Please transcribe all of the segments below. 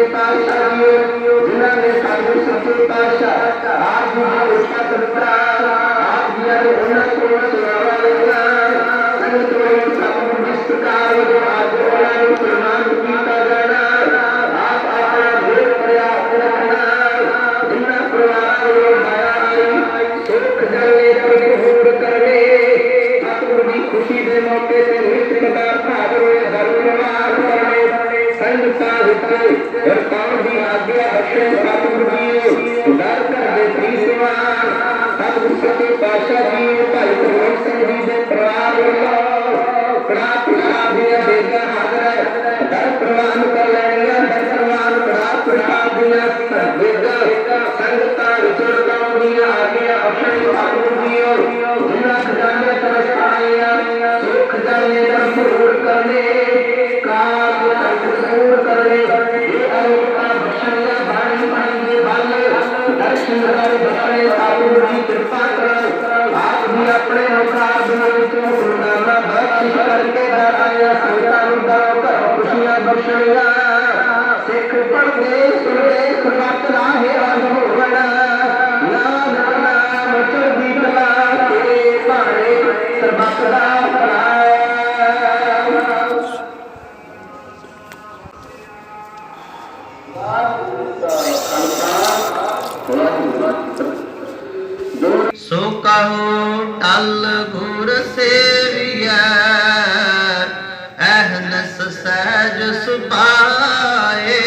ਸੱਚੇ ਪਾਤਸ਼ਾਹ ਜੀ ਜਿਨ੍ਹਾਂ ਨੇ ਸਤਿਗੁਰ ਸੱਚੇ ਪਾਤਸ਼ਾਹ ਆਪ ਜੀ ਦੀ ਉਸਤਾ ਕਰਤਾ ਆਪ ਜੀ ਨੇ ਉਹਨਾਂ ਕੋਲ ਸੇਵਾ ਲਈਆਂ ਸੰਗਤ ਵਿੱਚ ਸਤਿਗੁਰ ਦੀ ਸਤਿਕਾਰ ਆਪ ਉਹਨਾਂ ਨੂੰ ਸੰਗਤਾਂ ਵਿੱਚ ਵਰਤਾਉਣ ਦੀ ਆਗਿਆ ਬਖਸ਼ੇ ਸਤਿਗੁਰ ਜੀ ਦਰ ਕਰਦੇ ਤੀਸਵਾਨ ਸਤਿਗੁਰ ਸੱਚੇ ਪਾਤਸ਼ਾਹ ਜੀ ਭਾਈ ਪ੍ਰਮੋਦ ਸਿੰਘ ਜੀ ਦੇ ਪਰਿਵਾਰ ਵੱਲੋਂ ਕੜਾ ਪ੍ਰਸ਼ਾਦ ਦੀਆਂ ਬੇਗਾ ਸੋ ਕਹੋ ਟਲ ਗੁਰ ਸੇਵੀਐ, ਅਹਨਸ ਸਹਿਜ ਸੁਪਾਏ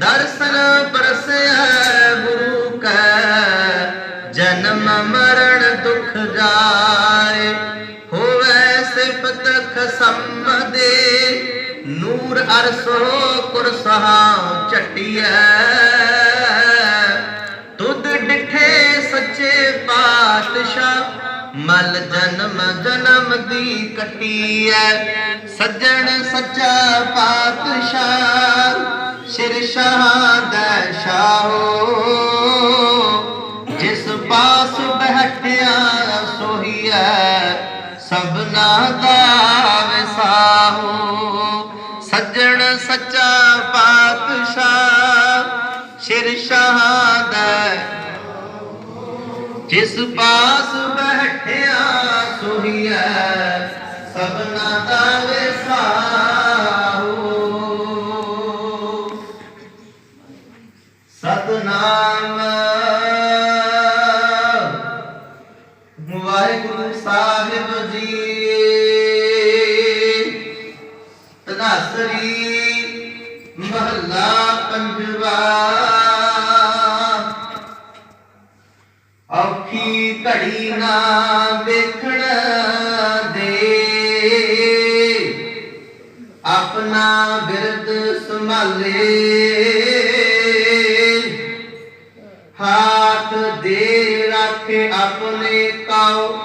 ਦਰਸ਼ਨ ਪਰਸੈ ਗੁਰੂ ਕੈ, ਜਨਮ ਮਰਨ ਦੁਖ ਜਾਏ। ਹੋਵੇ ਸਿਫਤ ਖਸਮ ਦੇ ਨੂਰ ਅਰਸੋ ਕੁਰਸਹਾ ਚਟਿਐ ਪਾਤਸ਼ਾਹ ਮਲ ਜਨਮ ਜਨਮ ਦੀ ਕਟੀ ਐ ਸੱਜਣ ਸੱਚਾ ਪਾਤਸ਼ਾਹ, ਸਿਰ ਸ਼ਾਹ ਦਾ ਸ਼ਾਹੋ। ਜਿਸ ਪਾਸ ਬਹਿਠਿਆ ਸੋਹੀਐ ਸਭਨਾ ਦਾ ਵਿਸਾਹੋ ਸੱਜਣ ਸੱਚਾ ਪਾਤਸ਼ਾਹ, ਸਿਰ ਸ਼ਹਾਦਾ ਜਿਸ ਪਾਸ ਬੈਠਿਆ ਸੋਹੀਐ ਸਭਨਾ ਦਾ ਨਾ ਵੇਖਣ ਦੇ। ਆਪਣਾ ਬਿਰਦ ਸੰਭਾਲੇ। ਹਾਥ ਦੇ ਰੱਖ ਆਪਣੇ ਕਾਉ।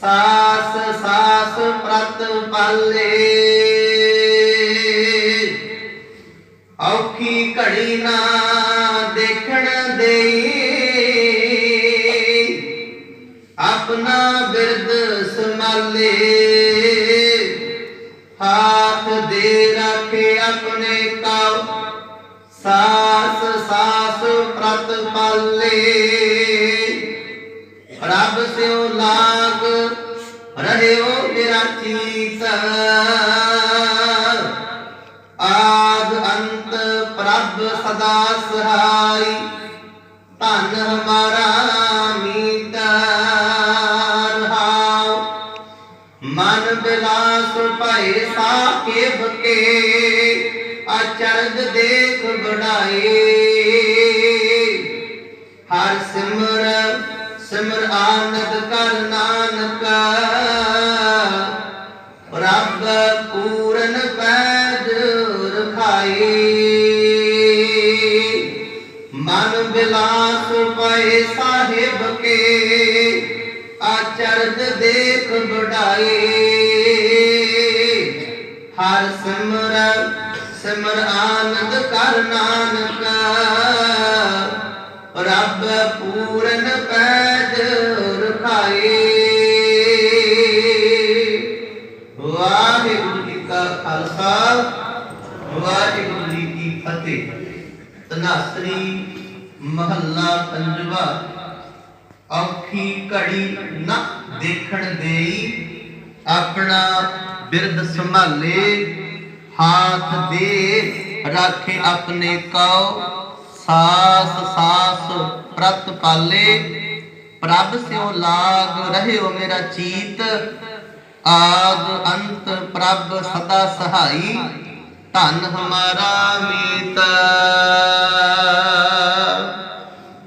ਸਾਸ ਸਾਸ ਪ੍ਰਤ ਪਾਲੇ। ਔਖੀ ਘੜੀ ਨਾ ਆਪਣਾ ਬਿਰਦ ਸੰਭਾਲੇ। ਹਾਥ ਦੇ ਰੱਖੇ ਆਪਣੇ ਕਾਉ ਸਾਸ ਸਾਸ ਪ੍ਰਤ ਪਾਲੇ। ਰੱਬ ਸਿਓ ਲਾਗ ਰਹਿਓ ਮੇਰਾ ਚੀਤ। ਆਦ ਅੰਤ ਪ੍ਰਭ ਸਦਾ ਸਹਾਈ। ਧਨ ਹਮਾਰਾ ਮਨ ਬਿਲਾਸ ਭਏ ਸਾਖੇਬ ਕੇ ਅਚਰਜ ਦੇਖ ਬੜਾਏ ਹਰ ਸਿਮਰ ਸਿਮਰ ਆਨੰਦ ਕਰ ਨਾਨਕ, ਰੱਬ ਪੂਰਨ ਪੈਜ ਰਖਾਈ ਮਨ ਬਿਲਾਸ ਪਏ ਸਾਹਿਬ ਕੇ, ਆਚਰਜ ਦੇਖ ਬੜਾਈ ਸਿਮਰ ਸਿਮਰ ਆਨੰਦ ਕਰ ਨਾਨਕ। ਰੱਬ ਪੂਰਨ ਪੈਜ ਰਖਾਏ। ਵਾਹਿਗੁਰੂ ਜੀ ਕਾ ਖਾਲਸਾ, ਵਾਹਿਗੁਰੂ ਜੀ ਕੀ ਫਤਿਹ। ਤਨਾਸਰੀ ਮਹੱਲਾ ਪੰਜਵਾ, ਔਖੀ ਘੜੀ ਨਾ ਦੇਖਣ ਦੇਈ, ਆਪਣਾ ਬਿਰਦ ਸੰਭਾਲੇ। ਹਾਥ ਦੇ ਰਾਖੇ ਆਪਣੇ ਕਉ। ਸਾਸ ਸਾਸ ਪ੍ਰਤ ਪਾਲੇ। ਪ੍ਰਭ ਸਿਉ ਲਾਗ ਰਹਿਓ ਮੇਰਾ ਚੀਤ। ਆਦ ਅੰਤ ਪ੍ਰਭ ਸਦਾ ਸਹਾਈ। ਧਨ ਹਮਾਰਾ ਮੀਤ।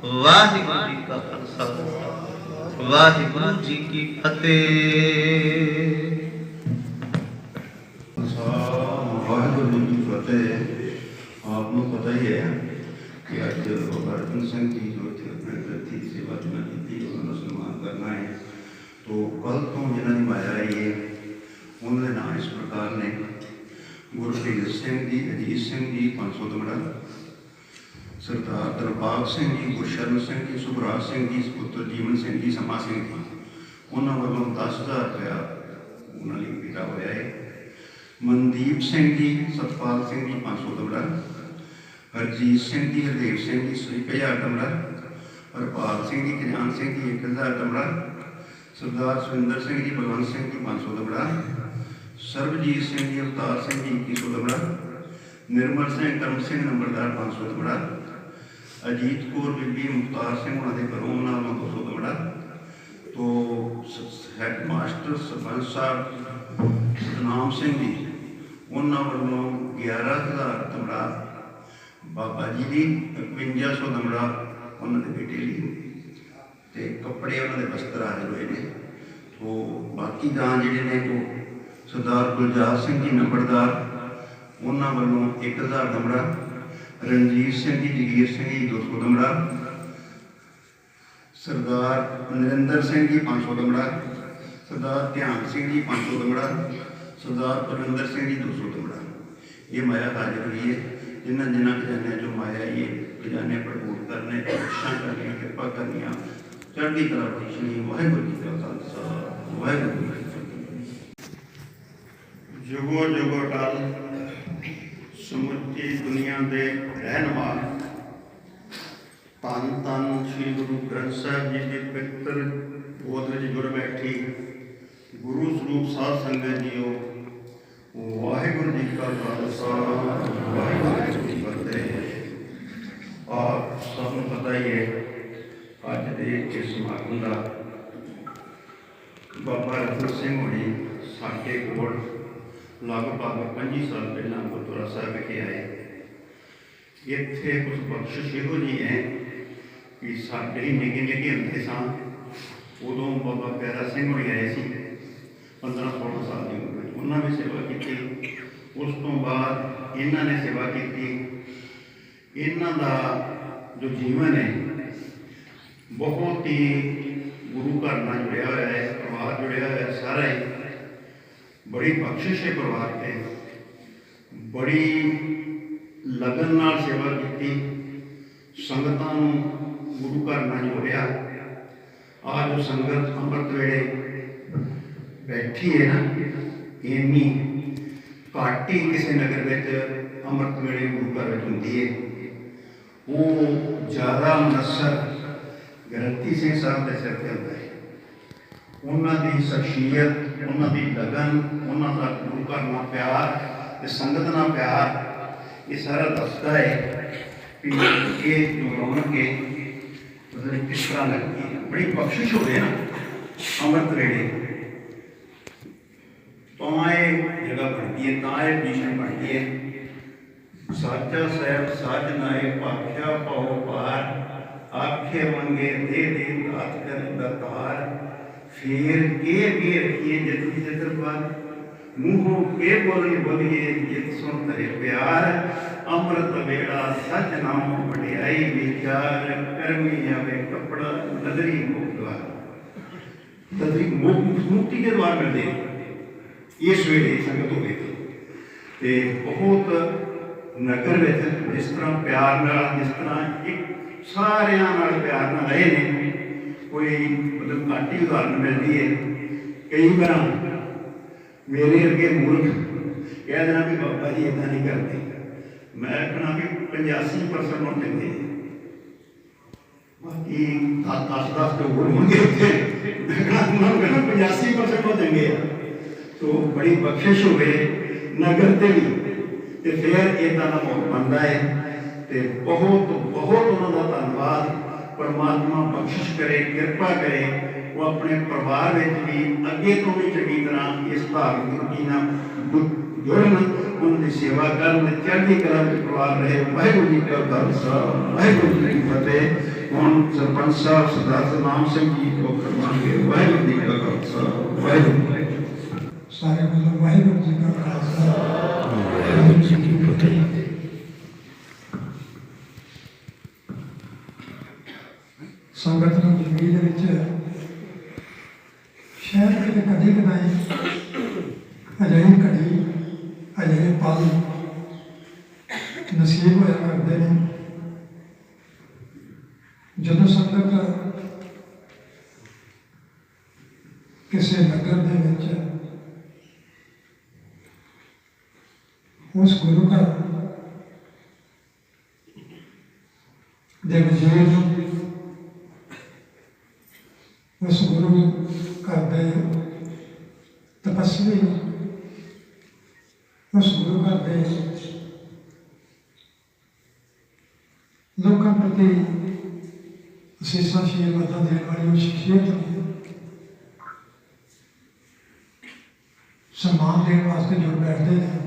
ਵਾਹਿਗੁਰੂ ਜੀ ਕਾ ਖਾਲਸਾ। ਵਾਹਿਗੁਰੂ ਜੀ ਕੀ ਫਤਿਹ। ਵਾਹਿਗੁਰੂ ਜੀ ਕੀ ਫਤਿਹ ਆਪ ਨੂੰ ਪਤਾ ਹੀ ਹੈ ਕਿ ਅੱਜ ਬਾਬਾ ਅਰਜਨ ਸਿੰਘ ਜੀ ਜੋ ਇੱਥੇ ਆਪਣੇ ਪ੍ਰਤੀ ਸੇਵਾ ਜਨਾ ਕੀਤੀ ਉਹਨਾਂ ਨੂੰ ਸਨਮਾਨ ਕਰਨਾ ਹੈ ਤੋਂ ਕੱਲ ਤੋਂ ਜਿਹਨਾਂ ਦੀ ਮਾਇਆ ਆਈ ਹੈ ਉਹਨਾਂ ਦੇ ਨਾਮ ਇਸ ਪ੍ਰਕਾਰ ਨੇ ਗੁਰਪ੍ਰੀਤ ਸਿੰਘ ਜੀ ਅਜੀਤ ਸਿੰਘ ਜੀ 500 ਦਮੜਾ ਸਰਦਾਰ ਦਰਬਾਗ ਸਿੰਘ ਜੀ ਗੁਰਸ਼ਰਨ ਸਿੰਘ ਜੀ ਸੁਭਰਾਜ ਸਿੰਘ ਜੀ ਪੁੱਤਰ ਜੀਵਨ ਸਿੰਘ ਜੀ ਸਮਾ ਸਿੰਘ ਜੀ ਉਹਨਾਂ ਵੱਲੋਂ 10000 ਰੁਪਇਆ ਉਹਨਾਂ ਲਈ ਦਿੱਤਾ ਹੋਇਆ ਹੈ ਮਨਦੀਪ ਸਿੰਘ ਜੀ ਸਤਪਾਲ ਸਿੰਘ ਜੀ 500 ਦਮੜਾ ਹਰਜੀਤ ਸਿੰਘ ਜੀ ਹਰਦੇਵ ਸਿੰਘ ਜੀ ਸ੍ਰੀ 1000 ਦਮੜਾ ਹਰਪਾਲ ਸਿੰਘ ਜੀ ਕਲਿਆਣ ਸਿੰਘ ਜੀ 1000 ਦਮੜਾ ਸਰਦਾਰ ਸੁਰਿੰਦਰ ਸਿੰਘ ਜੀ ਬਲਵੰਤ ਸਿੰਘ ਜੀ 500 ਦਮੜਾ ਸਰਬਜੀਤ ਸਿੰਘ ਜੀ ਅਵਤਾਰ ਸਿੰਘ ਜੀ 2100 ਦਮੜਾ ਨਿਰਮਲ ਸਿੰਘ ਕਰਮ ਸਿੰਘ ਨੰਬਰਦਾਰ 500 ਦਮੜਾ ਅਜੀਤ ਕੌਰ ਬੀਬੀ ਮੁਖਤਾਰ ਸਿੰਘ ਉਹਨਾਂ ਦੇ ਘਰੋਂ ਉਹਨਾਂ ਵੱਲੋਂ 200 ਦਮੜਾ ਤੋ ਹੈਡ ਮਾਸਟਰ ਸਰਪੰਚ ਸਾਹਿਬ ਸਤਨਾਮ ਸਿੰਘ ਜੀ ਉਹਨਾਂ ਵੱਲੋਂ 11000 ਦਮੜਾ ਬਾਬਾ ਜੀ ਦੀ 5100 ਦਮੜਾ ਉਹਨਾਂ ਦੇ ਬੇਟੇ ਲਈ ਤੇ ਕੱਪੜੇ ਉਹਨਾਂ ਦੇ ਵਸਤਰ ਆਏ ਹੋਏ ਨੇ। ਤੋ ਬਾਕੀ ਦਾਨ ਜਿਹੜੇ ਨੇ ਉਹ ਸਰਦਾਰ ਗੁਲਜਾਰ ਸਿੰਘ ਜੀ ਨੰਬਰਦਾਰ, ਉਹਨਾਂ ਵੱਲੋਂ 1000 ਦਮੜਾ ਰਣਜੀਤ ਸਿੰਘ ਜੀ, ਜਗੀਰ ਸਿੰਘ ਜੀ 200 ਦਮੜਾ ਸਰਦਾਰ ਨਰਿੰਦਰ ਸਿੰਘ ਜੀ 500 ਦਮੜਾ ਸਰਦਾਰ ਧਿਆਨ ਸਿੰਘ ਜੀ 500 ਦਮੜਾ ਸਰਦਾਰ ਪਰਵਿੰਦਰ ਸਿੰਘ ਜੀ 200 ਦਮੜਾ ਇਹ ਮਾਇਆ ਹਾਜ਼ਰ ਹੋਈ ਹੈ। ਜਿਨ੍ਹਾਂ ਜਿਨ੍ਹਾਂ ਖਜ਼ਾਨਿਆਂ ਚੋਂ ਮਾਇਆ ਇਹ ਖਜ਼ਾਨੇ ਭਰਪੂਰ ਕਰਨੇ ਬਖਸ਼ਾਂ ਕਰਨੀਆਂ, ਕਿਰਪਾ ਕਰਨੀਆਂ, ਚੜ੍ਹਦੀ ਕਲਾ ਬਖਸ਼ਣੀ, ਵਾਹਿਗੁਰੂ ਜੀ ਕਾ ਖਾਲਸਾ, ਵਾਹਿਗੁਰੂ ਜੀ ਕੀ ਫਤਿਹ। ਜੁਗੋ ਜੁਗੋ ਟਲ, ਸਮੁੱਚੀ ਦੁਨੀਆ ਦੇ ਰਹਿਨਮਾਰ ਧੰਨ ਧੰਨ ਸ੍ਰੀ ਗੁਰੂ ਗ੍ਰੰਥ ਸਾਹਿਬ ਜੀ ਦੇ ਪਵਿੱਤਰ ਗੋਦ ਵਿੱਚ ਗੁਰ ਬੈਠੀ, ਗੁਰੂ ਸਰੂਪ ਸਾਧ ਸੰਗਤ ਜੀਓ ਵਾਹਿਗੁਰੂ ਜੀ ਕਾ ਖਾਲਸਾ, ਵਾਹਿਗੁਰੂ ਜੀ ਕੀ ਫਤਿਹ। ਆਪ ਸਭ ਨੂੰ ਪਤਾ ਹੀ ਹੈ, ਅੱਜ ਦੇ ਇਸ ਸਮਾਗਮ ਦਾ ਬਾਬਾ ਰਤਨ ਸਿੰਘ ਹੋਣੀ ਸਾਡੇ ਕੋਲ ਲਗਭਗ 25 ਸਾਲ ਪਹਿਲਾਂ ਗੁਰਦੁਆਰਾ ਸਾਹਿਬ ਵਿਖੇ ਆਏ। ਇੱਥੇ ਕੁਝ ਬਖਸ਼ਿਸ਼ ਇਹੋ ਜਿਹੀ ਹੈ ਕਿ ਸਾਡੇ ਹੀ ਨਿੱਕੇ ਨਿੱਕੇ ਹੁੰਦੇ ਸਾਂ, ਉਦੋਂ ਬਾਬਾ ਪਿਆਰਾ ਸਿੰਘ ਹੋਣੀ ਆਏ ਸੀ 15 16 ਸਾਲ ਦੀ ਉਮਰ ਉਹਨਾਂ ਨੇ ਸੇਵਾ ਕੀਤੀ, ਉਸ ਤੋਂ ਬਾਅਦ ਇਹਨਾਂ ਨੇ ਸੇਵਾ ਕੀਤੀ। ਇਹਨਾਂ ਦਾ ਜੋ ਜੀਵਨ ਹੈ, ਬਹੁਤ ਹੀ ਗੁਰੂ ਘਰ ਨਾਲ ਜੁੜਿਆ ਹੋਇਆ ਹੈ, ਪਰਿਵਾਰ ਜੁੜਿਆ ਹੋਇਆ ਹੈ, ਸਾਰਾ ਹੀ। ਬੜੀ ਬਖਸ਼ਿਸ਼ ਹੈ ਪਰਿਵਾਰ ਤੇ। ਬੜੀ ਲਗਨ ਨਾਲ ਸੇਵਾ ਕੀਤੀ। ਸੰਗਤਾਂ ਨੂੰ ਗੁਰੂ ਘਰ ਨਾਲ ਜੋੜਿਆ। ਆ ਜੋ ਸੰਗਤ ਅੰਮ੍ਰਿਤ ਵੇਲੇ ਬੈਠੀ ਹੈ ਨਾ ਇੰਨੀ ਘਾਟੀ ਕਿਸੇ ਨਗਰ ਵਿੱਚ, ਅੰਮ੍ਰਿਤ ਵੇਲੇ ਗੁਰੂ ਘਰ ਵਿੱਚ ਹੁੰਦੀ ਹੈ ਉਹ ਜ਼ਿਆਦਾ ਮਨਸਰ ਗ੍ਰੰਥੀ ਸਿੰਘ ਸਾਹਿਬ ਦੇ ਸਿਰ ਤੇ ਹੁੰਦਾ ਹੈ ਉਹਨਾਂ ਦੀ ਸ਼ਖਸੀਅਤ, ਉਹਨਾਂ ਦੀ ਲਗਨ, ਉਹਨਾਂ ਦਾ ਗੁਰੂ ਘਰ ਨਾਲ ਪਿਆਰ ਤੇ ਸੰਗਤ ਨਾਲ ਪਿਆਰ, ਇਹ ਸਾਰਾ ਦੱਸਦਾ ਹੈ ਕਿ ਇਹ ਜੋ ਰੌਣਕ ਹੈ ਉਹਦੇ ਕਿਸ ਤਰ੍ਹਾਂ ਲੱਗਦੀ ਹੈ ਬੜੀ ਬਖਸ਼ਿਸ਼ ਹੋਵੇ ਨਾ ਅੰਮ੍ਰਿਤ ਵੇਲੇ। ਤਾਂ ਇਹ ਜਗ੍ਹਾ ਬਣਦੀ ਹੈ ਤਾਂ ਇਹ ਮਿਸ਼ਨ ਬਣਦੀ ਹੈ ਸਾਚਾ ਸਾਹਿਬ ਸਾਜ ਨਾਏ ਭਾਖਿਆ ਪਾਉ ਪਾਰ ਆਖੇ ਮੰਗੇ ਦੇ ਦੇ ਦਾਤ ਕਰਨ ਦਾ ਤਾਰ ਫੇਰ ਕੇ ਵੀ ਰਖੀਏ ਜਤ ਦੀ ਦਰਬਾਰ ਮੂੰਹੋਂ ਕੇ ਬੋਲੇ ਬੋਲੀਏ ਜਿਤ ਸੁਣ ਤਰੇ ਪਿਆਰ ਅੰਮ੍ਰਿਤ ਵੇੜਾ ਸੱਚ ਨਾਮ ਵਡਿਆਈ ਵਿਚਾਰ ਕਰਮੀ ਆਵੇ ਕਪੜਾ ਨਦਰੀ ਮੁਕਦਵਾ ਨਦਰੀ ਮੁਕ- ਮੁਕਤੀ ਦੇ ਦਵਾਰ ਮਿਲਦੇ ਨੇ। ਇਸ ਵੇਲੇ ਸੰਗਤ ਹੋਵੇ ਤੇ ਬਹੁਤ ਨਗਰ ਵਿੱਚ ਜਿਸ ਤਰ੍ਹਾਂ ਪਿਆਰ ਨਾਲ, ਜਿਸ ਤਰ੍ਹਾਂ ਇੱਕ ਸਾਰਿਆਂ ਨਾਲ ਪਿਆਰ ਨਾਲ ਰਹੇ ਨੇ, ਕੋਈ ਮਤਲਬ ਘੱਟ ਹੀ ਉਦਾਹਰਨ ਮਿਲਦੀ ਹੈ। ਕਈ ਵਾਰ ਮੇਰੇ ਅੱਗੇ ਮੂਰਖ ਕਹਿ ਦੇਣਾ ਵੀ ਬਾਬਾ ਜੀ ਇਦਾਂ ਨਹੀਂ ਕਰਦੇ। ਮੈਂ ਕਹਣਾ ਵੀ 85% ਨੂੰ ਚੰਗੇ ਬਾਕੀ 10 10 ਤੋਂ ਹੋਰ ਹੋਣਗੇ ਉੱਥੇ। ਉਹਨਾਂ ਨੂੰ 85% ਉਹ ਚੰਗੇ ਆ। ਤੋ ਬੜੀ ਬਖਸ਼ਿਸ਼ ਹੋਵੇ ਨਗਰ ਤੇ ਵੀ ਤੇ ਫਿਰ ਇਦਾਂ ਦਾ ਮਾਹੌਲ ਬਣਦਾ ਹੈ ਤੇ ਬਹੁਤ ਬਹੁਤ ਉਹਨਾਂ ਦਾ ਧੰਨਵਾਦ ਪਰਮਾਤਮਾ ਬਖਸ਼ਿਸ਼ ਕਰੇ ਕਿਰਪਾ ਕਰੇ ਉਹ ਆਪਣੇ ਪਰਿਵਾਰ ਵਿੱਚ ਵੀ ਅੱਗੇ ਤੋਂ ਵੀ ਚੰਗੀ ਤਰ੍ਹਾਂ ਇਸ ਧਾਰਮਿਕ ਗੁਰਤੀ ਨਾਲ ਗੁ- ਜੁੜਨ ਉਹਨਾਂ ਦੀ ਸੇਵਾ ਕਰਨ ਤੇ ਚੜ੍ਹਦੀ ਕਲਾ ਵਿੱਚ ਪਰਿਵਾਰ ਰਹੇ ਵਾਹਿਗੁਰੂ ਜੀ ਕਾ ਖਾਲਸਾ ਵਾਹਿਗੁਰੂ ਜੀ ਕੀ ਫਤਿਹ ਹੁਣ ਸਰਪੰਚ ਸਾਹਿਬ ਸਰਦਾਰ ਸਤਨਾਮ ਸਿੰਘ ਜੀ ਕੋ ਫਰਮਾਨਗੇ ਵਾਹਿਗੁਰੂ ਜੀ ਕਾ ਖਾਲਸਾ ਵਾਹਿਗੁਰੂ ਜੀ ਕੀ ਫਤਿਹ। ਸਾਰੇ ਵੱਲੋਂ ਵਾਹਿਗੁਰੂ ਜੀ ਕਾ ਖਾਲਸਾ। ਵਾਹਿਗੁਰੂ ਜੀ ਕੀ ਫਤਿਹ। ਸੰਗਤ ਨੂੰ ਜ਼ਿੰਦਗੀ ਦੇ ਵਿੱਚ ਸ਼ਾਇਦ ਕਿਤੇ ਕਦੀ ਕਦਾਈ ਅਜਿਹੀ ਘੜੀ ਅਜਿਹੇ ਪਲ ਨਸੀਬ ਹੋਇਆ ਕਰਦੇ ਨੇ। ਜਦੋਂ ਸੰਗਤ ਕਿਸੇ ਨਗਰ ਦੇ ਵਿੱਚ ਉਸ ਗੁਰੂ ਘਰ ਦੇ ਵਜੂਦ ਉਸ ਗੁਰੂ ਘਰ ਦੇ ਤਪਸਵੀ ਉਸ ਗੁਰੂ ਘਰ ਦੇ ਲੋਕਾਂ ਪ੍ਰਤੀ ਅਸੀਸਾਂ ਆਸ਼ੀਰਵਾਦਾਂ ਦੇਣ ਵਾਲੀ ਉਹ ਸ਼ਖਸੀਅਤ ਨੂੰ ਸਨਮਾਨ ਦੇਣ ਵਾਸਤੇ ਜੋ ਬੈਠਦੇ ਨੇ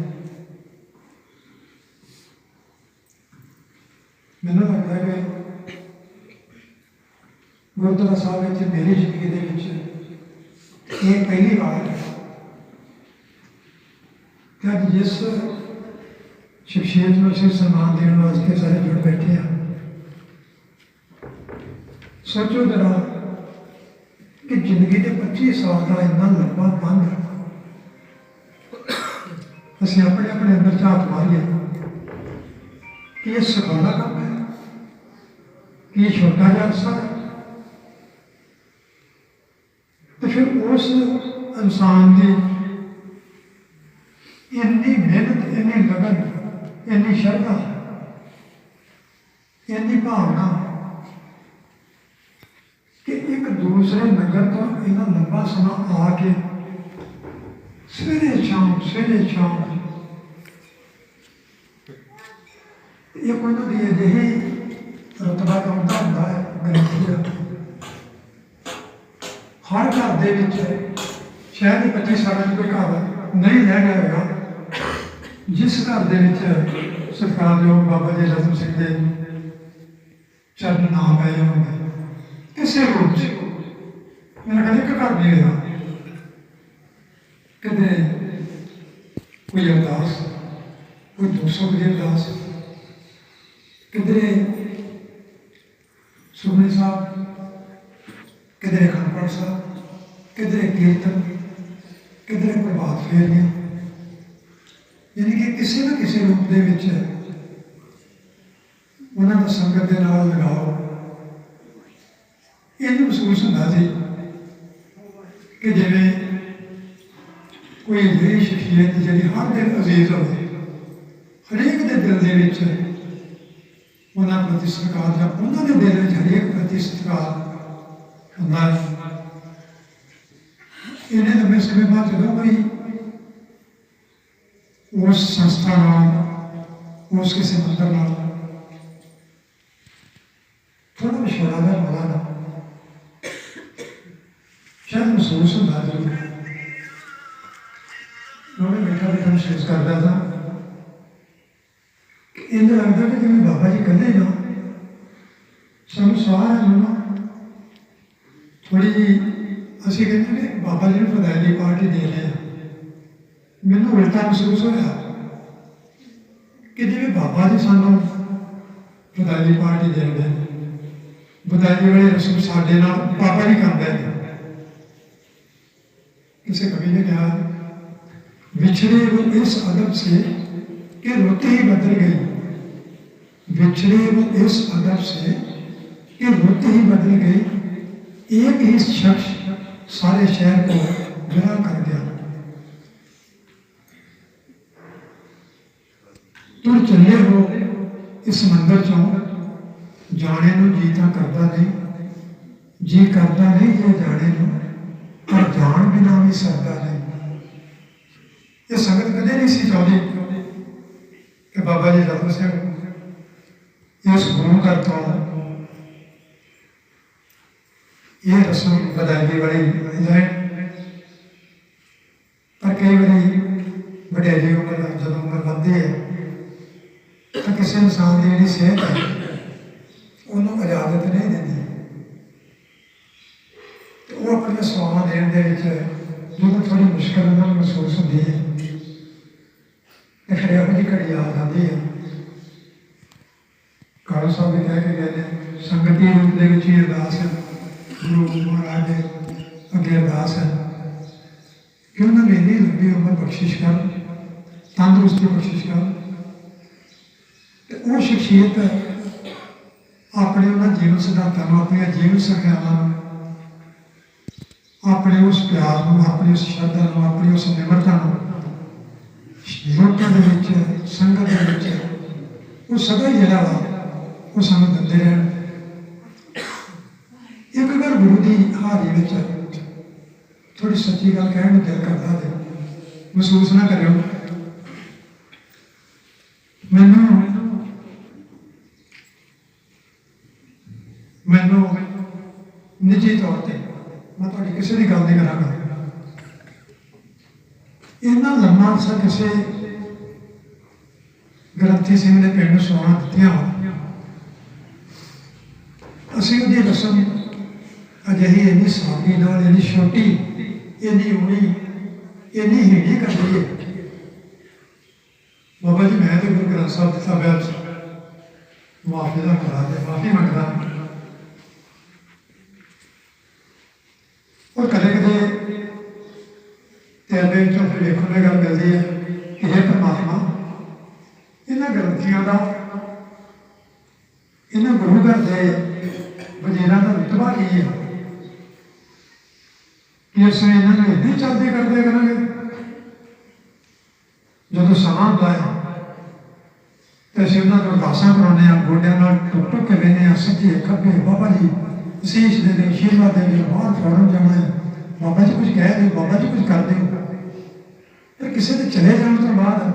ਮੈਨੂੰ ਲੱਗਦਾ ਹੈ ਕਿ ਗੁਰਦੁਆਰਾ ਸਾਹਿਬ ਵਿੱਚ ਮੇਰੀ ਜ਼ਿੰਦਗੀ ਦੇ ਵਿੱਚ ਇਹ ਪਹਿਲੀ ਵਾਰ ਹੈ ਕਿ ਜਿਸ ਸ਼ਖਸੀਅਤ ਨੂੰ ਅਸੀਂ ਸਨਮਾਨ ਦੇਣ ਵਾਸਤੇ ਸਾਰੇ ਜੁੜ ਬੈਠੇ ਹਾਂ। ਸੋਚੋ ਜਰਾ ਕਿ ਜ਼ਿੰਦਗੀ ਦੇ 25 ਸਾਲ ਦਾ ਇੰਨਾ ਲੰਬਾ ਬੰਦ ਅਸੀਂ ਆਪਣੇ ਆਪਣੇ ਅੰਦਰ ਝਾਤ ਮਾਰੀਏ ਕਿ ਇਹ ਸੁਖਾਲਾ ਕੰਮ ਹੈ, ਕਿ ਇਹ ਛੋਟਾ ਜਿਹਾ ਅਰਸਾ ਹੈ ਤੇ ਫਿਰ ਉਸ ਇਨਸਾਨ ਦੀ ਇੰਨੀ ਮਿਹਨਤ ਇੰਨੀ ਲਗਨ ਇੰਨੀ ਸ਼ਰਧਾ ਇੰਨੀ ਭਾਵਨਾ ਕਿ ਇੱਕ ਦੂਸਰੇ ਨਗਰ ਤੋਂ ਇਹਨਾਂ ਲੰਬਾ ਸਮਾਂ ਆ ਕੇ ਸਵੇਰੇ ਸ਼ਾਮ ਸਵੇਰੇ ਸ਼ਾਮ ਇਹ ਕੋਈ ਨਾ ਦੀ ਅਜਿਹੀ ਰਤਬਾ ਦਾ ਹੁੰਦਾ ਹੁੰਦਾ ਹੈ ਗ੍ਰੰਥੀ ਦਾ ਹਰ ਘਰ ਦੇ ਵਿੱਚ ਸ਼ਾਇਦ ਹੀ 25 ਸਾਲਾਂ ਚ ਕੋਈ ਘਰ ਨਹੀਂ ਰਹਿ ਗਿਆ ਹੋਵੇਗਾ ਜਿਸ ਘਰ ਦੇ ਵਿੱਚ ਸਰਕਾਰਯੋਗ ਬਾਬਾ ਜੀ ਰਤਨ ਸਿੰਘ ਦੇ ਚਰਨ ਨਾਮ ਪਏ ਹੋਣਗੇ ਕਿਸੇ ਰੂਪ ਚ ਮੇਰਾ ਕਦੇ ਇੱਕ ਘਰ ਨਹੀਂ ਹੋਇਆ ਕਦੇ ਕੋਈ ਅਰਦਾਸ, ਕੋਈ ਦੋਸਤ ਦੀ ਅਰਦਾਸ, ਕਿਧਰੇ ਸੁਖਮਨੀ ਸਾਹਿਬ ਕਿਧਰੇ ਖੰਡਪੜ ਸਾਹਿਬ ਕਿਧਰੇ ਕੀਰਤਨ, ਕਿਧਰੇ ਪ੍ਰਭਾਤ ਫੇਰੀਆਂ। ਯਾਨੀ ਕਿ ਕਿਸੇ ਨਾ ਕਿਸੇ ਰੂਪ ਦੇ ਵਿੱਚ ਉਹਨਾਂ ਦਾ ਸੰਗਤ ਦੇ ਨਾਲ ਲਗਾਓ। ਇਹ ਮਹਿਸੂਸ ਹੁੰਦਾ ਸੀ ਕਿ ਜਿਵੇਂ ਕੋਈ ਅਜਿਹੀ ਸ਼ਖਸੀਅਤ ਜਿਹੜੀ ਹਰ ਦਿਨ ਅਜ਼ੀਜ਼ ਹੋਵੇ, ਹਰੇਕ ਦੇ ਦਿਲ ਦੇ ਵਿੱਚ ਉਹਨਾਂ ਪ੍ਰਤੀ ਸਤਿਕਾਰ ਜਾਂ ਉਹਨਾਂ ਦੇ ਦਿਲ ਵਿੱਚ ਹਰੇਕ ਪ੍ਰਤੀ ਸਤਿਕਾਰ ਹੁੰਦਾ ਹੈ ਇਹਨੇ ਲੰਬੇ ਸਮੇਂ ਬਾਅਦ ਜਦੋਂ ਕੋਈ ਉਸ ਸੰਸਥਾ ਨਾਲ ਉਸ ਕਿਸੇ ਮੰਦਰ ਨਾਲ ਥੋੜਾ ਵਿਛੋੜਾ ਦਾ ਹੋਣਾ ਨਾ ਸ਼ਾਇਦ ਮਹਿਸੂਸ ਹੁੰਦਾ ਜ਼ਰੂਰ ਮੈਂ ਬੈਠਾ ਬੈਠਾ ਮਹਿਸੂਸ ਕਰਦਾ ਸਾਂ ਕਿ ਇੰਜ ਲੱਗਦਾ ਕਿ ਜਿਵੇਂ ਬਾਬਾ ਜੀ ਕਹਿੰਦੇ ਨਾ ਸਾਨੂੰ ਸਾਰਿਆਂ ਨੂੰ ਨਾ ਥੋੜੀ ਜੀ, ਅਸੀਂ ਕਹਿੰਦੇ ਨੇ, ਬਾਬਾ ਜੀ ਨੂੰ ਫਦਾਇਲੀ ਪਾਰਟੀ ਦੇ ਲਿਆ ਮੈਨੂੰ ਉਲਟਾ ਮਹਿਸੂਸ ਹੋਇਆ ਕਿ ਜਿਵੇਂ ਬਾਬਾ ਜੀ ਸਾਨੂੰ ਫਦਾਇਲੀ ਪਾਰਟੀ ਦੇਣ ਦੇ ਬਦਾਇਲੀ ਵਾਲੇ ਰਸਮ ਸਾਡੇ ਨਾਲ ਬਾਬਾ ਜੀ ਕਰਦੇ ਨੇ ਕਿਸੇ ਕਵੀ ਨੇ ਕਿਹਾ, ਵਿਛੜੇ ਉਹ ਇਸ ਅਦਬ ਸੇ ਕਿ ਰੁੱਤ ਹੀ ਬਦਲ ਗਈ ਵਿਛੜੇ ਉਹ ਇਸ ਅਦਬ ਸੇ ਕਿ ਰੁੱਤ ਹੀ ਬਦਲ ਗਈ एक ही शख्स सारे शहर को गिरा कर गया ਤੁਰ ਚੱਲੇ ਹੋ ਇਸ ਮੰਦਰ ਚੋਂ ਜਾਣੇ ਨੂੰ ਜੀ ਤਾਂ ਕਰਦਾ ਨਹੀਂ ਜੀ ਕਰਦਾ ਨਹੀਂ ਜੇ ਜਾਣੇ ਨੂੰ ਪਰ ਜਾਣ ਬਿਨਾ ਵੀ ਸਰਦਾ ਨਹੀਂ ਇਹ ਸੰਗਤ ਕਦੇ ਨਹੀਂ ਸੀ ਚਾਹੁੰਦੀ ਕਿ ਬਾਬਾ ਜੀ ਰਤਨ ਸਿੰਘ ਇਸ ਗੁਰੂ ਘਰ ਤੋਂ ਇਹ ਰਸਮ ਬਦਲਦੀ ਵਾਲੀ ਜਾਏ ਪਰ ਕਈ ਵਾਰੀ ਵਡੇਰੀ ਉਮਰ ਦਾ ਜਦੋਂ ਉਮਰ ਵੱਧਦੀ ਹੈ, ਤਾਂ ਕਿਸੇ ਇਨਸਾਨ ਦੀ ਜਿਹੜੀ ਸਿਹਤ ਹੈ, ਉਹਨੂੰ ਇਜਾਜ਼ਤ ਨਹੀਂ ਦਿੰਦੀ। ਤੇ ਉਹ ਆਪਣੀਆਂ ਸਵਾਵਾਂ ਦੇਣ ਦੇ ਵਿੱਚ ਜਦੋਂ ਥੋੜੀ ਮੁਸ਼ਕਲ ਨਾਲ ਮਹਿਸੂਸ ਹੁੰਦੀ ਹੈ, ਤੇ ਫਿਰ ਇਹੋ ਜਿਹੀ ਘੜੀ ਯਾਦ ਆਉਂਦੀ ਹੈ। ਕਾਲੂ ਸਾਹਿਬ ਵੀ ਕਹਿ ਕੇ ਗਏ ਨੇ, ਸੰਗਤੀ ਰੂਪ ਦੇ ਵਿੱਚ ਹੀ ਅਰਦਾਸ ਹੈ। ਗੁਰੂ ਮਹਾਰਾਜ ਦੇ ਅੱਗੇ ਅਰਦਾਸ ਹੈ ਕਿ ਉਹਨਾਂ ਨੂੰ ਇੰਨੀ ਲੰਬੀ ਉਮਰ ਬਖਸ਼ਿਸ਼ ਕਰ ਤੰਦਰੁਸਤੀ ਬਖਸ਼ਿਸ਼ ਕਰ ਤੇ ਉਹ ਸ਼ਖਸੀਅਤ ਆਪਣੇ ਉਹਨਾਂ ਜੀਵਨ ਸਿਧਾਂਤਾਂ ਨੂੰ ਆਪਣੀਆਂ ਜੀਵਨ ਸਿੱਖਿਆਵਾਂ ਨੂੰ ਆਪਣੇ ਉਸ ਪਿਆਰ ਨੂੰ ਆਪਣੀ ਉਸ ਸ਼ਰਧਾ ਨੂੰ ਆਪਣੀ ਉਸ ਨਿਮਰਤਾ ਨੂੰ ਲੋਕਾਂ ਦੇ ਵਿੱਚ ਸੰਗਤ ਦੇ ਵਿੱਚ ਉਹ ਸਦਾ ਹੀ ਜਿਹੜਾ ਵਾ, ਉਹ ਸਾਨੂੰ ਦਿੰਦੇ ਰਹਿਣ ਇੱਕ ਗੱਲ ਗੁਰੂ ਦੀ ਵਿੱਚ ਥੋੜੀ ਸੱਚੀ ਗੱਲ ਕਹਿਣ ਨੂੰ ਦਿਲ ਕਰਦਾ ਤੇ ਮਹਿਸੂਸ ਨਾ ਕਰਿਓ ਮੈਨੂੰ ਮੈਨੂੰ ਨਿੱਜੀ ਤੌਰ ਤੇ ਮੈਂ ਤੁਹਾਡੀ ਕਿਸੇ ਦੀ ਗੱਲ ਨਹੀਂ ਕਰਾਂਗਾ ਇਹਨਾਂ ਲੰਮਾ ਅਰਸਾ ਕਿਸੇ ਗ੍ਰੰਥੀ ਸਿੰਘ ਨੇ ਪਿੰਡ ਸੋਣਾ ਦਿੱਤੀਆਂ ਹੋਣ। ਅਸੀਂ ਉਹਦੀ ਰਸਮ ਅਜਿਹੀ ਇੰਨੀ ਸਾਦੀ ਨਾਲ, ਇੰਨੀ ਛੋਟੀ, ਇੰਨੀ ਉਣੀ, ਇੰਨੀ ਹੀੜੀ ਕਰ ਹੈ। ਬਾਬਾ ਜੀ, ਮੈਂ ਤਾਂ ਗੁਰੂ ਗ੍ਰੰਥ ਸਾਹਿਬ ਦੇ ਸਾਬਿਆਂ ਮਾਫੀ ਦਾ ਕਰਾ ਦੇ, ਮਾਫੀ ਮੰਗਦਾ। ਔਰ ਕਦੇ ਕਦੇ ਤੇਰੇ ਵਿੱਚੋਂ ਫਿਰ ਵੇਖਣ ਦੀ ਗੱਲ ਮਿਲਦੀ ਹੈ ਕਿ ਇਹ ਪਰਮਾਤਮਾ, ਇਹਨਾਂ ਗ੍ਰੰਥੀਆਂ ਦਾ, ਇਹਨਾਂ ਗੁਰੂ ਘਰ ਦੇ ਵਜ਼ੀਰਾਂ ਦਾ ਰੁਤਬਾ ਕੀ ਹੈ? ਕਿ ਅਸੀਂ ਇਹਨਾਂ ਨੂੰ ਇੱਦਾਂ ਹੀ ਕਰਦੇ ਕਰਾਂਗੇ। ਜਦੋਂ ਸਮਾਂ ਹੁੰਦਾ ਹੈ, ਤੇ ਅਸੀਂ ਉਹਨਾਂ ਨੂੰ ਅਰਦਾਸਾਂ ਕਰਾਉਂਦੇ ਆ ਗੋਡਿਆਂ ਨਾਲ ਟੁੱਟ ਟੁੱਟ ਕੇ ਵੇਨੇ ਆ ਸੱਜੇ ਖੱਬੇ, ਬਾਬਾ ਜੀ ਅਸੀਸ਼ ਦੇ ਦੇ ਆਸ਼ੀਰਵਾਦ ਦੇ ਦੇ ਬਾਹਰ ਫੌਰਨ ਜਾਣਾ ਹੈ। ਬਾਬਾ ਜੀ ਕੁਝ ਕਹਿ ਦਿਓ ਬਾਬਾ ਜੀ ਕੁਝ ਕਰ ਦਿਓ ਪਰ ਕਿਸੇ ਦੇ ਚਲੇ ਜਾਣ ਤੋਂ ਬਾਅਦ,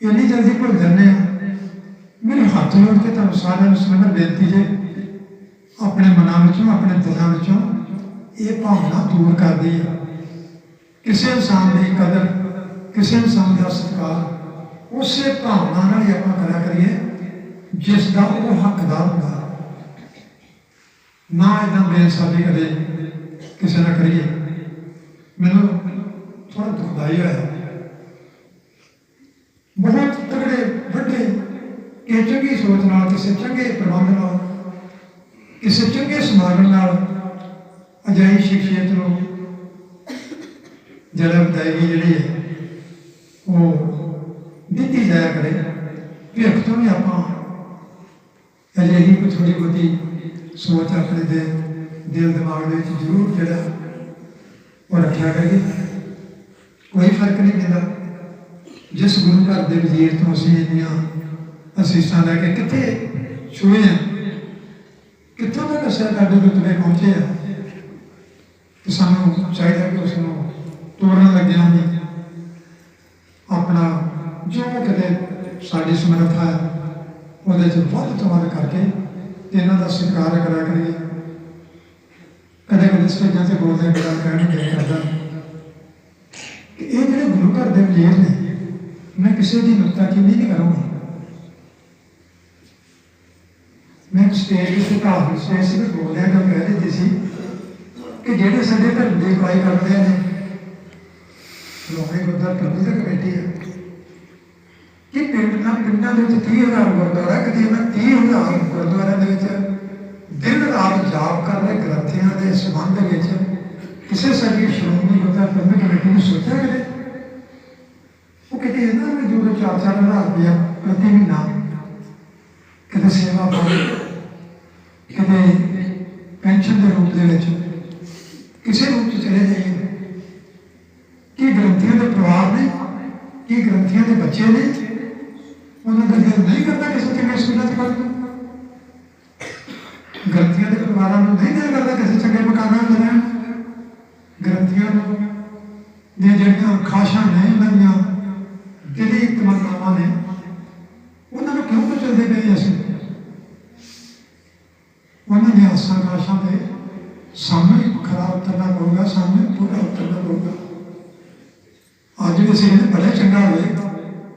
ਇੰਨੀ ਜਲਦੀ ਭੁੱਲ ਜਾਂਦੇ ਆ ਮੇਰੇ ਹੱਥ ਜੋੜ ਕੇ ਤੁਹਾਨੂੰ ਸਾਰਿਆਂ ਨੂੰ ਸੁਣਨ ਬੇਨਤੀ ਜੇ ਆਪਣੇ ਮਨਾਂ ਵਿੱਚੋਂ, ਆਪਣੇ ਦਿਲਾਂ ਵਿੱਚੋਂ ਇਹ ਭਾਵਨਾ ਦੂਰ ਕਰਦੀ ਹੈ ਕਿਸੇ ਇਨਸਾਨ ਦੀ ਕਦਰ ਕਿਸੇ ਇਨਸਾਨ ਦਾ ਸਤਿਕਾਰ ਉਸੇ ਭਾਵਨਾ ਨਾਲ ਹੀ ਆਪਾਂ ਕਰਿਆ ਕਰੀਏ ਜਿਸ ਦਾ ਉਹ ਹੱਕਦਾਰ ਹੁੰਦਾ ਨਾ ਇਦਾਂ ਬੇਇਨਸਾਫੀ ਕਦੇ ਕਿਸੇ ਨਾਲ ਕਰੀਏ ਮੈਨੂੰ ਥੋੜਾ ਦੁਖਦਾਈ ਹੋਇਆ ਬਹੁਤ ਤਗੜੇ ਵੱਡੇ ਕਿ ਚੰਗੀ ਸੋਚ ਨਾਲ ਕਿਸੇ ਚੰਗੇ ਪ੍ਰਬੰਧ ਨਾਲ ਕਿਸੇ ਚੰਗੇ ਸਮਾਗਮ ਨਾਲ ਅਜਾਈ ਸ਼ਖਸੀਅਤ ਨੂੰ ਜਨਮ ਦਾਇਗੀ ਜਿਹੜੀ ਹੈ, ਉਹ ਦਿੱਤੀ ਜਾਇਆ ਕਰੇ ਭਿੱਖ ਤੋਂ ਵੀ ਆਪਾਂ ਅਜਿਹੀ ਕੋਈ ਥੋੜੀ ਬਹੁਤੀ ਸੋਚ ਆਪਣੇ ਦੇ ਦਿਲ ਦਿਮਾਗ ਦੇ ਵਿੱਚ ਜ਼ਰੂਰ ਜਿਹੜਾ ਉਹ ਰੱਖਿਆ ਕਰੀਏ ਕੋਈ ਫ਼ਰਕ ਨਹੀਂ ਪੈਂਦਾ। ਜਿਸ ਗੁਰੂ ਘਰ ਦੇ ਵਜ਼ੀਰ ਤੋਂ ਅਸੀਂ ਇੰਨੀਆਂ ਅਸੀਸਾਂ ਲੈ ਕੇ ਕਿੱਥੇ ਛੂਏ ਆ ਕਿੱਥੋਂ ਤੱਕ ਅਸੀਂ ਸਾਡੇ ਰੁਤਬੇ ਪਹੁੰਚੇ ਆ ਤੇ ਸਾਨੂੰ ਚਾਹੀਦਾ ਕਿ ਉਸ ਨੂੰ ਤੋੜਨ ਲੱਗਿਆ ਵੀ ਆਪਣਾ ਜੋ ਕਿਤੇ ਸਾਡੀ ਸਮਰੱਥਾ ਹੈ, ਉਹਦੇ ਚ ਵੱਧ ਤੋਂ ਵੱਧ ਕਰਕੇ ਇਹਨਾਂ ਦਾ ਸਤਿਕਾਰ ਕਰਿਆ ਕਰੀਏ। ਕਦੇ ਕਦੇ ਸਟੇਜਾਂ ਤੇ ਬੋਲਦੇ ਬੜਾ ਕਹਿਣ ਨੂੰ ਕਰਦਾ ਕਿ ਇਹ ਜਿਹੜੇ ਗੁਰੂ ਘਰ ਦੇ ਵਜ਼ੀਰ ਨੇ, ਮੈਂ ਕਿਸੇ ਦੀ ਨੁਕਤਾਚੀਨੀ ਨਹੀਂ ਕਰੂੰਗਾ। ਮੈਂ ਸਟੇਜ ਤੇ ਕਾਫੀ ਸਟੇਜ ਤੇ ਬੋਲਿਆ ਕਿ ਕਹਿ ਦਿੱਤੀ ਸੀ ਕਿ ਜਿਹੜੇ ਸਾਡੇ ਧਰਮ ਦੀ ਅਗਵਾਈ ਕਰਦੇ ਨੇ ਸ਼੍ਰੋਮਣੀ ਗੁਰਦੁਆਰਾ ਪ੍ਰਬੰਧਕ ਕਮੇਟੀ ਹੈ ਕਿ ਪਿੰਡ ਨਾਲ ਪਿੰਡਾਂ ਦੇ ਵਿੱਚ 30000 ਗੁਰਦੁਆਰਾ, ਕਦੀ ਉਹਨਾਂ 30000 ਗੁਰਦੁਆਰਿਆਂ ਦੇ ਵਿੱਚ ਦਿਨ ਰਾਤ ਜਾਪ ਕਰ ਰਹੇ ਗ੍ਰੰਥੀਆਂ ਦੇ ਸੰਬੰਧ ਵਿੱਚ ਕਿਸੇ ਸਾਡੀ ਸ਼੍ਰੋਮਣੀ ਗੁਰਦੁਆਰਾ ਪ੍ਰਬੰਧਕ ਕਮੇਟੀ ਨੇ ਸੋਚਿਆ ਕਦੇ ਉਹ ਕਿਤੇ ਇਹਨਾਂ ਨੂੰ ਜੁੜ ਚਾਰ ਚਾਰ ਹਜ਼ਾਰ ਰੁਪਇਆ ਪ੍ਰਤੀ ਮਹੀਨਾ ਕਿਤੇ ਸੇਵਾ ਪਾਣੀ ਕਿਤੇ ਪੈਨਸ਼ਨ ਦੇ ਰੂਪ ਦੇ ਵਿੱਚ ਕਿਸੇ ਰੂਪ ਚ ਚਲੇ ਜਾਈਏ। ਕੀ ਗ੍ਰੰਥੀਆਂ ਦੇ ਪਰਿਵਾਰ ਨੇ? ਕੀ ਗ੍ਰੰਥੀਆਂ ਦੇ ਬੱਚੇ ਨੇ? ਉਹਨਾਂ ਦਾ ਦਿਲ ਨਹੀਂ ਕਰਦਾ ਕਿਸੇ ਚੰਗੇ ਸਕੂਲਾਂ ਚ ਪੜ੍ਹਨ। ਗ੍ਰੰਥੀਆਂ ਦੇ ਪਰਿਵਾਰਾਂ ਨੂੰ ਨਹੀਂ ਦਿਲ ਕਰਦਾ ਕਿਸੇ ਚੰਗੇ ਮਕਾਨਾਂ 'ਚ ਰਹਿਣ। ਗ੍ਰੰਥੀਆਂ ਨੂੰ ਦੀਆਂ ਜਿਹੜੀਆਂ ਖਾਸ਼ਾਂ ਨੇ ਉਹਨਾਂ ਦੀਆਂ ਦਿਲੀ ਤਮੰਨਾਵਾਂ ਨੇ, ਉਹਨਾਂ ਨੂੰ ਕਿਉਂ ਚੱਲਦੇ ਪਏ ਅਸੀਂ? ਉਹਨਾਂ ਦੀਆਂ ਆਸਾਂ ਖਾਸ਼ਾਂ ਤੇ ਸਾਨੂੰ ਹੀ ਖਰਾ ਉਤਰਨਾ ਪਊਗਾ ਸਾਨੂੰ ਹੀ ਪੂਰਾ ਉਤਰਨਾ ਪਊਗਾ ਅੱਜ ਬੜਾ ਚੰਗਾ ਹੋਵੇ,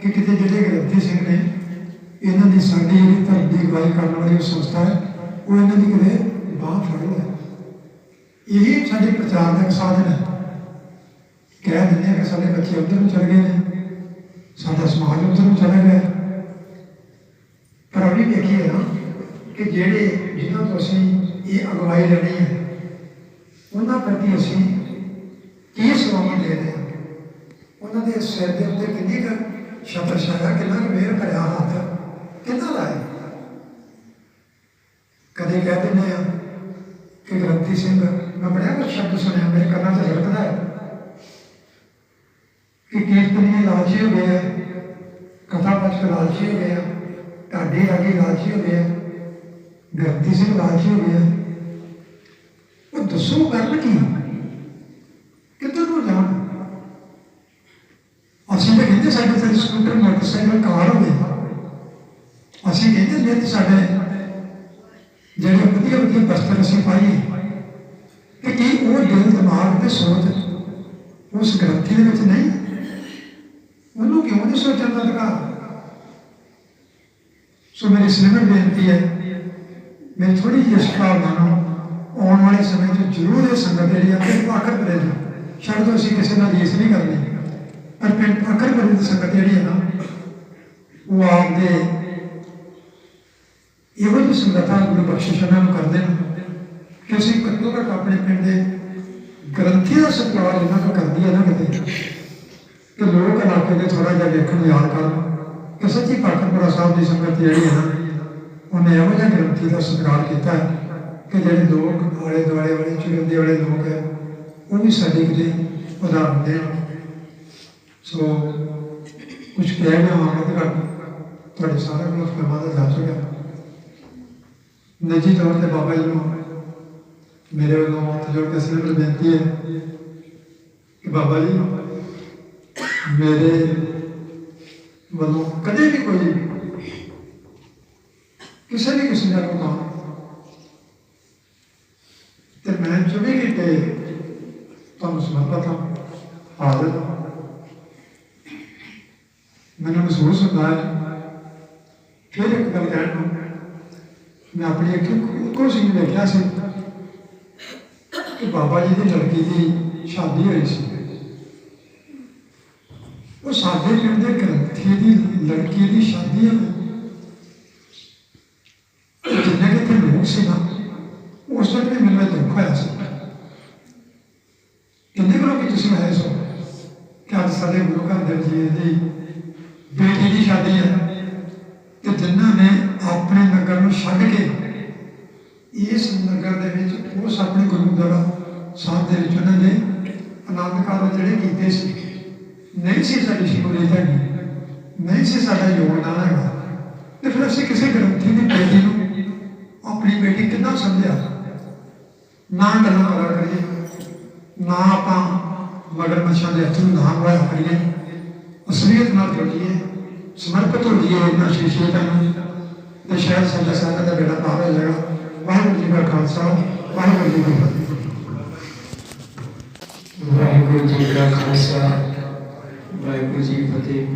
ਕਿ ਕਿਤੇ ਜਿਹੜੇ ਗ੍ਰੰਥੀ ਸਿੰਘ ਨੇ ਇਹਨਾਂ ਦੀ ਸਾਡੀ ਜਿਹੜੀ ਧਰਮ ਦੀ ਅਗਵਾਈ ਕਰਨ ਵਾਲੀ ਸੰਸਥਾ ਹੈ, ਉਹ ਇਹਨਾਂ ਦੀ ਕਿਤੇ ਬਾਹ ਫੜ ਲੈ ਇਹੀ ਸਾਡੇ ਪ੍ਰਚਾਰ ਦਾ ਇੱਕ ਸਾਧਨ ਹੈ। ਕਹਿ ਦਿੰਦੇ ਆ ਕਿ ਸਾਡੇ ਬੱਚੇ ਉੱਧਰ ਨੂੰ ਚਲੇ ਗਏ ਨੇ, ਸਾਡਾ ਸਮਾਜ ਉੱਧਰ ਨੂੰ ਚਲਾ ਗਿਆ। ਪਰ ਅਭੀ ਵੇਖੀਏ ਨਾ ਕਿ ਜਿਹੜੇ ਜਿਨ੍ਹਾਂ ਤੋਂ ਅਸੀਂ ਇਹ ਅਗਵਾਈ ਲੈਣੀ ਹੈ, ਉਹਨਾਂ ਪ੍ਰਤੀ ਅਸੀਂ ਕੀ ਸਵਾਲ ਲੈ ਰਹੇ ਹਾਂ? ਉਹਨਾਂ ਦੇ ਸਿਰ ਦੇ ਉੱਤੇ ਕਿੰਨੀ ਕੁ ਛਤਰ ਛਾਇਆ, ਕਿੰਨਾ ਕੁ ਮੇਰ ਭਰਿਆ ਹੱਥ, ਕਿੰਨਾ ਲਾਇਆ? ਕਦੇ ਕਹਿ ਦਿੰਦੇ ਆ ਕਿ ਗ੍ਰੰਥੀ ਸਿੰਘ, ਮੈਂ ਬੜਾ ਕੁਝ ਸ਼ਬਦ ਸੁਣਿਆ, ਮੇਰੇ ਕੰਨਾਂ 'ਚ ਰੜਕਦਾ ਹੈ। ਕਿ ਕੀਰਤਨੀਏ ਲਾਲਚੀ ਹੋ ਗਏ ਆ, ਕਥਾ ਪਛ ਲਾਲਚੀ ਹੋ ਗਏ ਆ, ਢਾਡੇ ਆਗੇ ਲਾਲਚੀ ਹੋ ਗਏ ਆ, ਗ੍ਰੰਥੀ ਸਿੰਘ ਲਾਲਚੀ ਹੋ ਗਏ ਆ। ਉਹ ਦੱਸੋ ਕਰਨ ਕੀ ਕਿੱਧਰ ਨੂੰ ਜਾਣ ਅਸੀਂ ਤਾਂ ਕਹਿੰਦੇ ਸਾਡੇ ਤੇ ਸਕੂਟਰ ਮੋਟਰਸਾਈਕਲ ਕਾਰ ਹੋਵੇ, ਅਸੀਂ ਕਹਿੰਦੇ ਜੇ ਤੇ ਸਾਡੇ ਜਿਹੜੇ ਵਧੀਆ ਵਧੀਆ ਬਸਤਰ ਅਸੀਂ ਪਾਈਏ ਕਿ ਕੀ ਉਹ ਦਿਲ, ਦਿਮਾਗ ਤੇ ਸੋਚ ਉਸ ਗ੍ਰੰਥੀ ਦੇ ਵਿੱਚ ਨਹੀਂ? ਉਹਨੂੰ ਕਿਉਂ ਨਹੀਂ ਸੋਚਣ ਦਾ ਅਧਿਕਾਰ? ਸੋ ਮੇਰੀ ਸਿਮਰ ਬੇਨਤੀ ਹੈ ਮੈਂ ਥੋੜੀ ਜਿਹੀ ਇਸ਼ਕਾਲ ਨੂੰ ਆਉਣ ਵਾਲੇ ਸਮੇਂ 'ਚ ਜ਼ਰੂਰ ਇਹ ਸੰਗਤ ਜਿਹੜੀ ਆ ਕਿ ਪਾਕਰ ਕਰੇ ਛੱਡ ਦੋ ਅਸੀਂ ਕਿਸੇ ਨਾਲ ਰੀਸ ਨਹੀਂ ਕਰਨੀ। ਪਰ ਪਿੰਡ ਪਾਕਰ ਦੀ ਸੰਗਤ ਜਿਹੜੀ ਹੈ ਨਾ, ਉਹ ਆਪਦੇ ਇਹੋ ਜਿਹੀ ਸੰਗਤਾਂ ਗੁਰੂ ਬਖਸ਼ਿਸ਼ ਨੂੰ ਕਰਦੇ ਨੇ, ਕਿ ਅਸੀਂ ਘੱਟੋ ਘੱਟ ਆਪਣੇ ਪਿੰਡ ਦੇ ਗ੍ਰੰਥੀ ਦਾ ਸਤਿਕਾਰ ਇਹਨਾਂ ਨੂੰ ਕਰਦੀ ਹੈ ਨਾ ਕਿਤੇ, ਕਿ ਲੋਕ ਇਲਾਕੇ ਦੇ ਥੋੜਾ ਜਿਹਾ ਵੇਖਣ ਨੂੰ ਯਾਦ ਕਰਨ, ਕਿ ਸੱਚੀ ਪਾਕਰਪੁਰਾ ਸਾਹਿਬ ਦੀ ਸੰਗਤ ਜਿਹੜੀ ਹੈ ਨਾ, ਉਹਨੇ ਇਹੋ ਜਿਹਾ ਗ੍ਰੰਥੀ ਦਾ ਸਤਿਕਾਰ ਕੀਤਾ ਕਿ ਜਿਹੜੇ ਲੋਕ ਆਲੇ ਦੁਆਲੇ ਵਾਲੇ ਚੁਰੰਦੇ ਵਾਲੇ ਲੋਕ ਹੈ, ਉਹ ਵੀ ਸਾਡੇ ਕਿਤੇ ਉਦਾਹਰਨ ਦੇਣ। ਸੋ ਕੁਝ ਕਹਿ ਗਿਆ ਤੇ ਕਰ ਤੁਹਾਡੇ ਸਾਰਿਆਂ ਨੂੰ ਫਰਮਾਦਾ ਜਾ ਚੁੱਕਾ ਨਿੱਜੀ ਤੌਰ ਤੇ ਬਾਬਾ ਜੀ ਨੂੰ ਮੇਰੇ ਵੱਲੋਂ ਹੱਥ ਜੋੜ ਕੇ ਸਿਰ ਬੇਨਤੀ ਹੈ ਕਿ ਬਾਬਾ ਜੀ, ਮੇਰੇ ਵੱਲੋਂ ਕਦੇ ਵੀ ਕੋਈ ਕਿਸੇ ਵੀ ਕਿਸੇ ਨਾਲ ਕੰਮ ਤੇ ਮੈਂ 24 ਘੰਟੇ ਤੁਹਾਨੂੰ ਸਮਰਪਿਤ ਹਾਂ। ਹਾਜ਼ਰ ਹਾਂ। ਮੈਨੂੰ ਮਹਿਸੂਸ ਹੁੰਦਾ ਹੈ। ਫਿਰ ਇੱਕ ਗੱਲ ਕਹਿਣ ਨੂੰ ਮੈਂ ਆਪਣੀ ਅੱਖੀਂ ਕੁਝ ਨਹੀਂ ਦੇਖਿਆ ਸੀ ਕਿ ਬਾਬਾ ਜੀ ਦੀ ਲੜਕੀ ਦੀ ਸ਼ਾਦੀ ਹੋਈ ਸੀ। ਉਹ ਸਾਡੇ ਪਿੰਡ ਦੇ ਗ੍ਰੰਥੀ ਦੀ ਲੜਕੀ ਦੀ ਸ਼ਾਦੀ ਹੈ। ਜਿੰਨੇ ਕਿ ਤੇ ਲੋਕ ਸੀ ਨਾ, ਉਸ ਦਿਨ ਵੀ ਮੈਨੂੰ ਦੁੱਖ ਹੋਇਆ ਸੀ। ਕਿੰਨੇ ਕੁ ਲੋਕੀ ਤੁਸੀਂ ਆਏ ਸੋ ਕਿ ਅੱਜ ਸਾਡੇ ਗੁਰੂ ਘਰ ਦੇ ਜੀ ਦੀ ਸ਼ਾਦੀ ਹੈ ਤੇ ਜਿਨ੍ਹਾਂ ਨੇ ਆਪਣੇ ਨਗਰ ਨੂੰ ਛੱਡ ਕੇ ਇਸ ਨਗਰ ਦੇ ਵਿੱਚ ਉਸ ਆਪਣੇ ਗੁਰਦੁਆਰਾ ਸਾਹਿਬ ਦੇ ਵਿੱਚ ਉਹਨਾਂ ਨੇ ਆਨੰਦ ਕਾਰਜ ਜਿਹੜੇ ਕੀਤੇ ਸੀ। ਨਹੀਂ ਸੀ ਸਾਡੀ ਸ਼ਮੂਲੀਅਤ ਹੈਗੀ ਨਹੀਂ ਸੀ ਸਾਡਾ ਯੋਗਦਾਨ ਹੈਗਾ। ਤੇ ਫਿਰ ਅਸੀਂ ਕਿਸੇ ਗ੍ਰੰਥੀ ਦੀ ਬੇਟੀ ਨੂੰ ਆਪਣੀ ਬੇਟੀ ਕਿੱਦਾਂ ਸਮਝਿਆ? ਨਾ ਗੱਲਾਂ ਕਰਾ ਕਰੀਏ, ਨਾ ਆਪਾਂ ਮਗਰ ਮੱਛਾਂ ਦੇ ਹੱਥ ਨੂੰ ਨਾ ਹੋਇਆ ਕਰੀਏ। ਅਸਲੀਅਤ ਨਾਲ ਜੁੜੀਏ। ਸਮਰਪਿਤ ਹੋ ਜਾਈਏ ਇਹਨਾਂ ਸ਼ੀਸ਼ੇ ਨੂੰ ਤੇ ਸ਼ਾਇਦ ਸਾਡਾ ਸਾਡਾ ਦਾ ਬੇੜਾ ਪਾਰ ਹੋ ਜਾਏਗਾ ਵਾਹਿਗੁਰੂ ਜੀ ਕਾ ਖਾਲਸਾ, ਵਾਹਿਗੁਰੂ ਜੀ ਕੀ ਫਤਿਹ। ਵਾਹਿਗੁਰੂ ਜੀ ਕਾ ਖਾਲਸਾ, ਵਾਹਿਗੁਰੂ ਜੀ ਫਤਿਹ।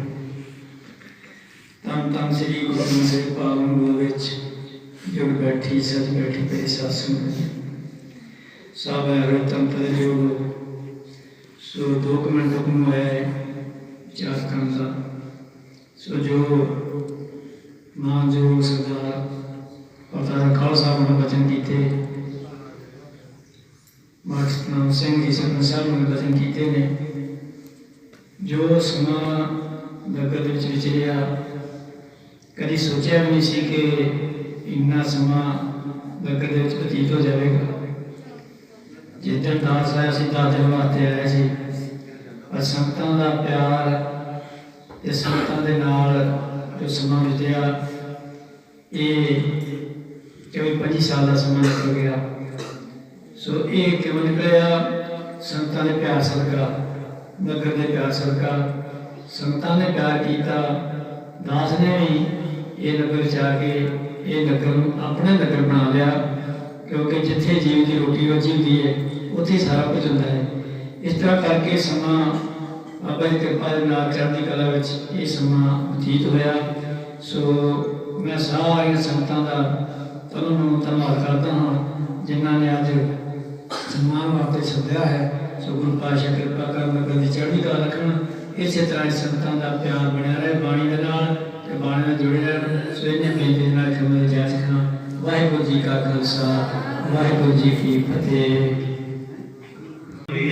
ਤਨ ਤਨ ਸ੍ਰੀ ਗੁਰੂ ਗ੍ਰੰਥ ਸਾਹਿਬ ਪਾਵਨ ਗੁਰੂ ਵਿੱਚ ਜੁੜ ਬੈਠੀ ਸਜ ਬੈਠੀ ਪਈ ਸਾਸੂ ਸਭ ਰਤਨ ਤੇ ਜੋਗ। ਸੋ ਦੋ ਕੁ ਹੁਕਮ ਹੈ ਚਾਰ ਕਰਨ ਦਾ। ਸੋ ਜੋ ਮਾਨਯੋਗ ਸਰਦਾਰ ਪਤਾ ਖਾਲਸਾ ਸਾਹਿਬ ਨੇ ਬਚਨ ਕੀਤੇ ਮਾਸਟਰ ਸਿੰਘ ਜੀ ਸਰਪੰਚ ਸਾਹਿਬ ਬਚਨ ਕੀਤੇ ਨੇ, ਜੋ ਸਮਾਂ ਨਗਰ ਵਿੱਚ ਵਿਚਰਿਆ, ਕਦੀ ਸੋਚਿਆ ਵੀ ਨਹੀਂ ਸੀ ਕਿ ਇੰਨਾ ਸਮਾਂ ਨਗਰ ਦੇ ਵਿੱਚ ਬਤੀਤ ਹੋ ਜਾਵੇਗਾ। ਜਿੱਦਣ ਦਾਸ ਆਇਆ ਸੀ ਦਸ ਦਿਨ ਵਾਸਤੇ ਆਇਆ ਸੀ, ਪਰ ਸੰਗਤਾਂ ਦਾ ਪਿਆਰ ਤੇ ਸੰਗਤਾਂ ਦੇ ਨਾਲ ਜੋ ਸਮਾਂ ਬੀਤਿਆ, ਇਹ ਕਿਵੇਂ 25 ਸਾਲ ਦਾ ਸਮਾਂ ਨਿਕਲ ਗਿਆ। ਸੋ ਇਹ ਕਿਵੇਂ ਨਿਕਲਿਆ? ਸੰਗਤਾਂ ਦੇ ਪਿਆਰ ਸਦਕਾ, ਨਗਰ ਦੇ ਪਿਆਰ ਸਦਕਾ, ਸੰਗਤਾਂ ਨੇ ਪਿਆਰ ਕੀਤਾ, ਦਾਸ ਨੇ ਵੀ ਇਹ ਨਗਰ ਜਾ ਕੇ ਇਹ ਨਗਰ ਨੂੰ ਆਪਣੇ ਨਗਰ ਬਣਾ ਲਿਆ, ਕਿਉਂਕਿ ਜਿੱਥੇ ਜੀਵ ਦੀ ਰੋਟੀ ਰੋਜੀ ਹੁੰਦੀ ਹੈ, ਉੱਥੇ ਸਾਰਾ ਕੁਝ ਹੁੰਦਾ ਹੈ। ਇਸ ਤਰ੍ਹਾਂ ਕਰਕੇ ਸਮਾਂ ਬਾਬਾ ਦੀ ਕਿਰਪਾ ਦੇ ਨਾਲ ਚੜ੍ਹਦੀ ਕਲਾ ਵਿੱਚ ਇਹ ਸਮਾਂ ਬਤੀਤ ਹੋਇਆ। ਸੋ ਮੈਂ ਸਾਰੀਆਂ ਸੰਗਤਾਂ ਦਾ ਤਨੋਂ ਨੂੰ ਧੰਨਵਾਦ ਕਰਦਾ ਹਾਂ, ਜਿਨ੍ਹਾਂ ਨੇ ਅੱਜ ਸਨਮਾਨ ਵਾਸਤੇ ਸੱਦਿਆ ਹੈ। ਸੋ ਗੁਰੂ ਪਾਤਸ਼ਾਹ ਕਿਰਪਾ ਕਰਨ ਨਗਰ ਦੀ ਚੜ੍ਹਦੀ ਕਲਾ ਰੱਖਣ। ਇਸੇ ਤਰ੍ਹਾਂ ਹੀ ਸੰਗਤਾਂ ਦਾ ਪਿਆਰ ਬਣਿਆ ਰਹੇ, ਬਾਣੀ ਦੇ ਨਾਲ ਤੇ ਬਾਣੀ ਨਾਲ ਜੁੜੇ ਰਹਿਣ। ਸੋ ਇਹਨੇ ਬੇਨਤੀ ਨਾਲ ਖਮਲ ਜਾ ਸਿੱਖਾਂ ਵਾਹਿਗੁਰੂ ਜੀ ਕਾ ਖਾਲਸਾ, ਵਾਹਿਗੁਰੂ ਜੀ ਕੀ ਫਤਿਹ। ਹੋਈ